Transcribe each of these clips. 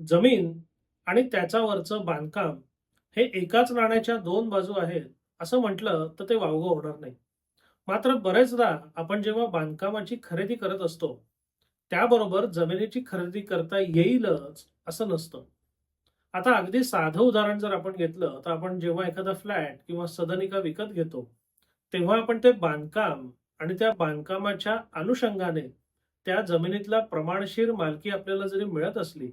जमीन आणि त्याच्यावरचं बांधकाम हे एकाच नाण्याच्या दोन बाजू आहेत असं म्हटलं तर ते वावगं होणार नाही. मात्र बरेचदा आपण जेव्हा बांधकामाची खरेदी करत असतो त्याबरोबर जमिनीची खरेदी करता येईलच असं नसतं. आता अगदी साधं उदाहरण जर आपण घेतलं तर आपण जेव्हा एखादा फ्लॅट किंवा सदनिका विकत घेतो तेव्हा आपण ते बांधकाम आणि त्या बांधकामाच्या अनुषंगाने त्या जमिनीतला प्रमाणशीर मालकी आपल्याला जरी मिळत असली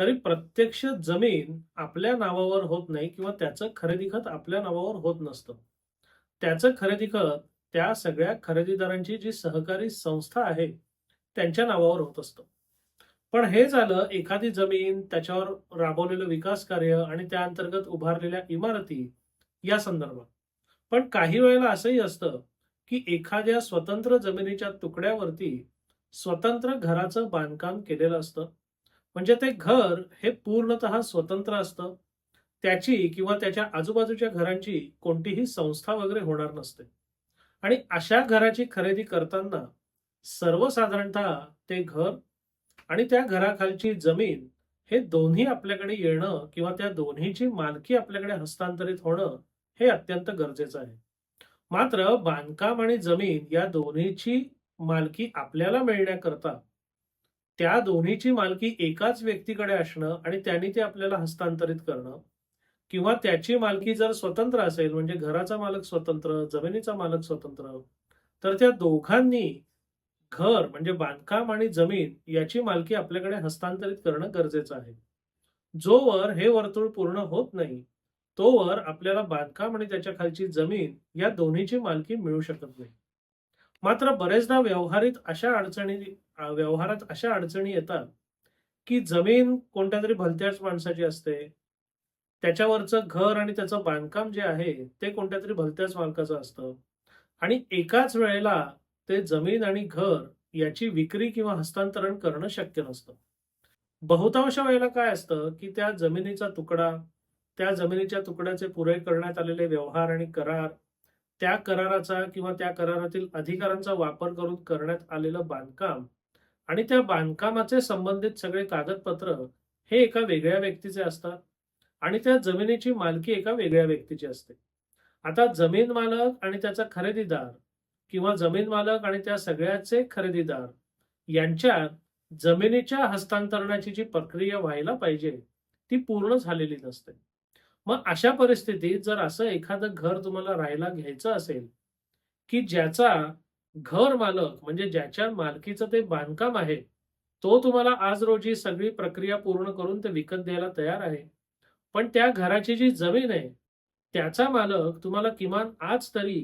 तरी प्रत्यक्ष जमीन आपल्या नावावर होत नाही किंवा त्याचं खरेदी खत आपल्या नावावर होत नसतं. त्याचं खरेदी खत त्या सगळ्या खरेदीदारांची जी सहकारी संस्था आहे त्यांच्या नावावर होत असतं. पण हे झालं एखादी जमीन त्याच्यावर राबवलेलं विकास कार्य आणि त्या अंतर्गत उभारलेल्या इमारती या संदर्भात. पण काही वेळेला असंही असतं की एखाद्या स्वतंत्र जमिनीच्या तुकड्यावरती स्वतंत्र घराचं बांधकाम केलेलं असतं. म्हणजे ते घर हे पूर्णतः स्वतंत्र असतं. त्याची किंवा त्याच्या आजूबाजूच्या घरांची कोणतीही संस्था वगैरे होणार नसते. आणि अशा घराची खरेदी करताना सर्वसाधारणतः ते घर आणि त्या घराखालची जमीन हे दोन्ही आपल्याकडे येणं किंवा त्या दोन्हीची मालकी आपल्याकडे हस्तांतरित होणं हे अत्यंत गरजेचं आहे. मात्र बांधकाम आणि जमीन या दोन्हीची मालकी आपल्याला मिळण्याकरता त्या दोन्हीची मालकी एकाच व्यक्तीकडे असणं आणि त्यांनी ते आपल्याला हस्तांतरित करणं. किंवा त्याची मालकी जर स्वतंत्र असेल म्हणजे घराचा मालक स्वतंत्र जमिनीचा मालक स्वतंत्र तर त्या दोघांनी घर म्हणजे बांधकाम आणि जमीन याची मालकी आपल्याकडे हस्तांतरित करणं गरजेचं आहे. जोवर हे वर्तुळ पूर्ण होत नाही तोवर आपल्याला बांधकाम आणि त्याच्या खालची जमीन या दोन्हीची मालकी मिळू शकत नाही. मात्र बरेचदा व्यवहारित अशा अडचणी व्यवहारात अशा अडचणी येतात की जमीन कोणत्या तरी भलत्याच माणसाची असते. त्याच्यावरचं घर आणि त्याचं बांधकाम जे आहे ते कोणत्या तरी भलत्याच मालकाचं असतं. आणि एकाच वेळेला ते जमीन आणि घर याची विक्री किंवा हस्तांतरण करणं शक्य नसतं. बहुतांश वेळेला काय असतं की त्या जमिनीचा तुकडा त्या जमिनीच्या तुकड्याचे पुरे करण्यात आलेले व्यवहार आणि करार त्या कराराचा किंवा त्या करारातील अधिकारांचा वापर करून करण्यात आलेलं बांधकाम आणि त्या बांधकामाचे संबंधित सगळे कागदपत्र हे एका वेगळ्या व्यक्तीचे असतात आणि त्या जमिनीची मालकी एका वेगळ्या व्यक्तीची असते. आता जमीन मालक आणि त्याचा खरेदीदार किंवा जमीन मालक आणि त्या सगळ्याचे खरेदीदार यांच्या जमिनीच्या हस्तांतरणाची जी प्रक्रिया व्हायला पाहिजे ती पूर्ण झालेली नसते. मग अशा परिस्थितीत जर असं एखादं घर तुम्हाला राहायला घ्यायचं असेल की ज्याचा घर मालक म्हणजे ज्याच्या मालकीचं ते बांधकाम आहे तो तुम्हाला आज रोजी सगळी प्रक्रिया पूर्ण करून ते विकत द्यायला तयार आहे. पण त्या घराची जी जमीन आहे त्याचा मालक तुम्हाला किमान आज तरी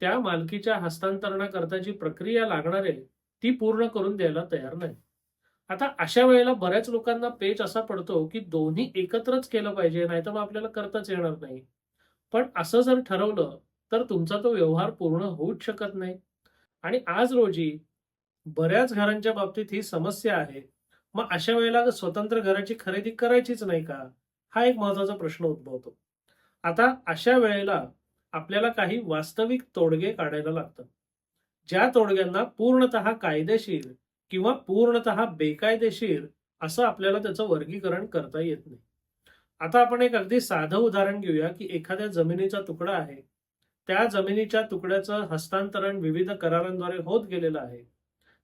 त्या मालकीच्या हस्तांतरणाकरता जी प्रक्रिया लागणार आहे ती पूर्ण करून द्यायला तयार नाही. आता अशा वेळेला बऱ्याच लोकांना पेच असा पडतो की दोन्ही एकत्रच केलं पाहिजे नाहीतर मग आपल्याला करताच येणार नाही. पण असं जर ठरवलं तर तुमचा तो व्यवहार पूर्ण होऊच शकत नाही. आणि आज रोजी बऱ्याच घरांच्या बाबतीत ही समस्या आहे. मग अशा वेळेला स्वतंत्र घराची खरेदी करायचीच नाही का? हा एक महत्त्वाचा प्रश्न उद्भवतो. आता अशा वेळेला आपल्याला काही वास्तविक तोडगे काढायला लागतात. ज्या तोडग्यांना पूर्णतः कायदेशीर किंवा पूर्णतः बेकायदेशीर असं आपल्याला त्याचं वर्गीकरण करता येत नाही. आता आपण एक अगदी साधं उदाहरण घेऊया की एखाद्या जमिनीचा तुकडा आहे. त्या जमिनीच्या तुकड्याचं हस्तांतरण विविध करारांद्वारे होत गेलेलं आहे.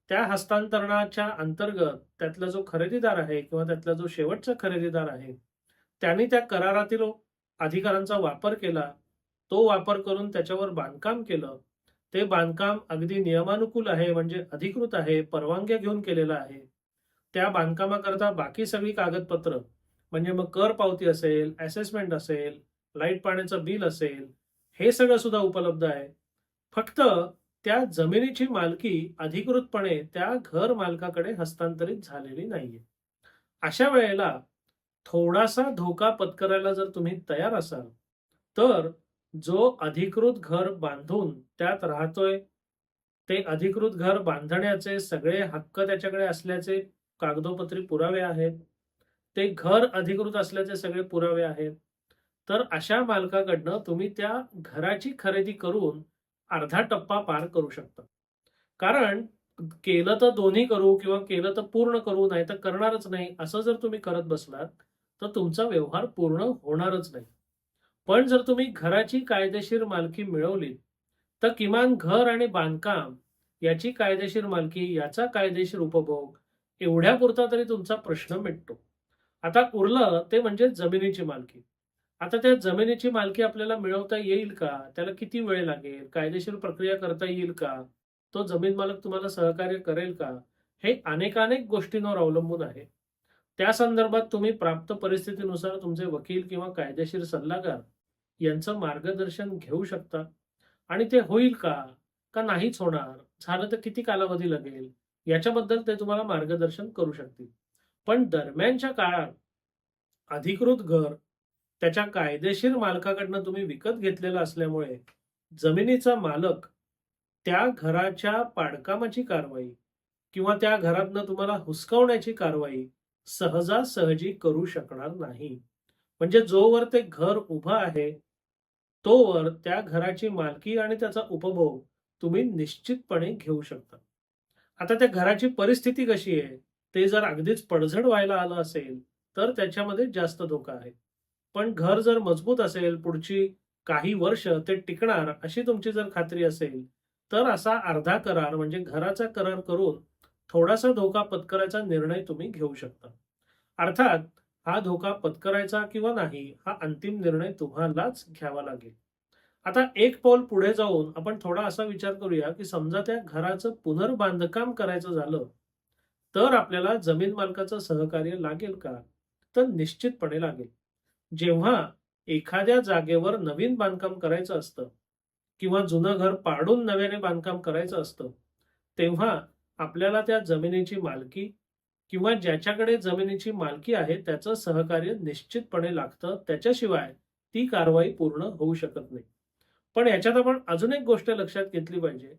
त्या हस्तांतरणाच्या अंतर्गत त्यातला जो खरेदीदार आहे किंवा त्यातला जो शेवटचा खरेदीदार आहे त्यांनी त्या करारातील अधिकारांचा वापर केला. तो वापर करून त्याच्यावर बांधकाम केलं. ते बांधकाम अगदी नियमानुकूल आहे म्हणजे अधिकृत आहे परवानग्या घेऊन केलेलं आहे. त्या बांधकामाकरता बाकी सगळी कागदपत्र म्हणजे मग कर पावती असेल असेसमेंट असेल लाइट पाण्याचं बिल असेल हे सगळं सुद्धा उपलब्ध आहे. फक्त त्या जमिनीची मालकी अधिकृतपणे त्या घर मालकाकडे हस्तांतरित झालेली नाहीये. अशा वेळेला थोडासा धोका पत्करायला जर तुम्ही तयार असाल तर जो अधिकृत घर बांधून त्यात राहतोय ते अधिकृत घर बांधण्याचे सगळे हक्क त्याच्याकडे असल्याचे कागदोपत्री पुरावे आहेत. ते घर अधिकृत असल्याचे सगळे पुरावे आहेत. तर अशा मालकाकडनं तुम्ही त्या घराची खरेदी करून अर्धा टप्पा पार करू शकता. कारण केलं तर दोन्ही करू किंवा केलं तर पूर्ण करू नाही तर करणारच नाही असं जर तुम्ही करत बसलात तर तुमचा व्यवहार पूर्ण होणारच नाही. पण जर तुम्ही घराची कायदेशीर मालकी मिळवली तर किमान घर आणि बांधकाम याची कायदेशीर मालकी याचा कायदेशीर उपभोग एवढ्यापुरता तरी तुमचा प्रश्न मिटतो. आता उरलं ते म्हणजे जमिनीची मालकी. आता त्या जमिनीची मालकी आपल्याला मिळवता येईल का? त्याला किती वेळ लागेल? कायदेशीर प्रक्रिया करता येईल का? तो जमीन मालक तुम्हाला सहकार्य करेल का? हे अनेकानेक गोष्टींवर अवलंबून आहे. त्या संदर्भात तुम्ही प्राप्त परिस्थितीनुसार तुमचे वकील किंवा कायदेशीर सल्लागार यांचं मार्गदर्शन घेऊ शकता. आणि ते होईल का? का नाहीच होणार? झालं तर किती कालावधी लागेल? याच्याबद्दल ते तुम्हाला मार्गदर्शन करू शकतील. पण दरम्यानच्या काळात अधिकृत घर त्याच्या कायदेशीर मालकाकडनं तुम्ही विकत घेतलेलं असल्यामुळे जमिनीचा मालक त्या घराच्या पाडकामाची कारवाई किंवा त्या घरातनं तुम्हाला हुसकावण्याची कारवाई सहजासहजी करू शकणार नाही. म्हणजे जोवर ते घर उभं आहे तोवर त्या घराची मालकी आणि त्याचा उपभोग तुम्ही निश्चितपणे घेऊ शकता. आता त्या घराची परिस्थिती कशी आहे? ते जर अगदीच पडझड व्हायला आलं असेल तर त्याच्यामध्ये जास्त धोका आहे. पण घर जर मजबूत असेल पुढची काही वर्ष ते टिकणार अशी तुमची जर खात्री असेल तर असा अर्धा करार म्हणजे घराचा करार करून थोडासा धोका पत्करायचा निर्णय तुम्ही घेऊ शकता. अर्थात हा धोका पत्करायचा किंवा नाही हा अंतिम निर्णय तुम्हालाच घ्यावा लागेल. आता एक पाऊल पुढे जाऊन आपण थोडा असा विचार करूया की समजा त्या घराचं पुनर्बांधकाम करायचं झालं तर आपल्याला जमीन मालकाचं सहकार्य लागेल का? तर निश्चितपणे लागेल. जेव्हा एखाद्या जागेवर नवीन बांधकाम करायचं असतं किंवा जुनं घर पाडून नव्याने बांधकाम करायचं असतं तेव्हा आपल्याला त्या जमिनीची मालकी किंवा ज्याच्याकडे जमिनीची मालकी आहे त्याचं सहकार्य निश्चितपणे लागतं. त्याच्याशिवाय ती कारवाई पूर्ण होऊ शकत नाही. पण याच्यात आपण अजून एक गोष्ट लक्षात घेतली पाहिजे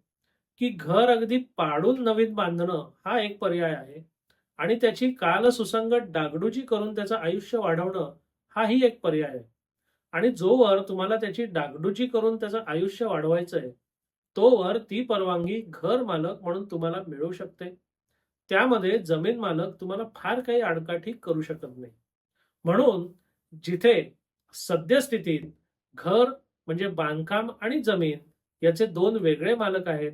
की घर अगदी पाडून नवीन बांधणं हा एक पर्याय आहे आणि त्याची काल सुसंगत डागडुजी करून त्याचं आयुष्य वाढवणं हाही एक पर्याय आहे. आणि जोवर तुम्हाला त्याची डागडुजी करून त्याचं आयुष्य वाढवायचं आहे तोवर ती परवानगी घर मालक म्हणून तुम्हाला मिळू शकते. त्यामध्ये जमीन मालक तुम्हाला फार काही आडकाठी करू शकत नाही. म्हणून जिथे सद्यस्थितीत घर म्हणजे बांधकाम आणि जमीन याचे दोन वेगळे मालक आहेत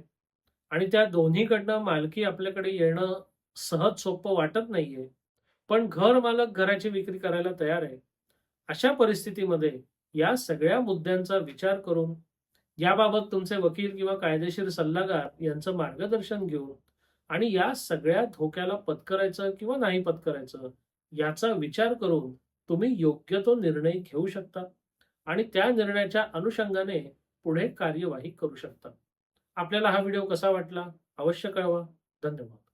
आणि त्या दोन्हीकडनं मालकी आपल्याकडे येणं सहज सोपं वाटत नाहीये पण घर मालक घराची विक्री करायला तयार आहे अशा परिस्थितीमध्ये या सगळ्या मुद्द्यांचा विचार करून याबाबत तुमचे वकील किंवा कायदेशीर सल्लागार यांचं मार्गदर्शन घेऊन आणि या सगळ्या धोक्याला पत्करायचं किंवा नाही पत्करायचं याचा विचार करून तुम्ही योग्य तो निर्णय घेऊ शकता आणि त्या निर्णयाच्या अनुषंगाने पुढे कार्यवाही करू शकता. आपल्याला हा व्हिडिओ कसा वाटला? अवश्य कळवा. धन्यवाद.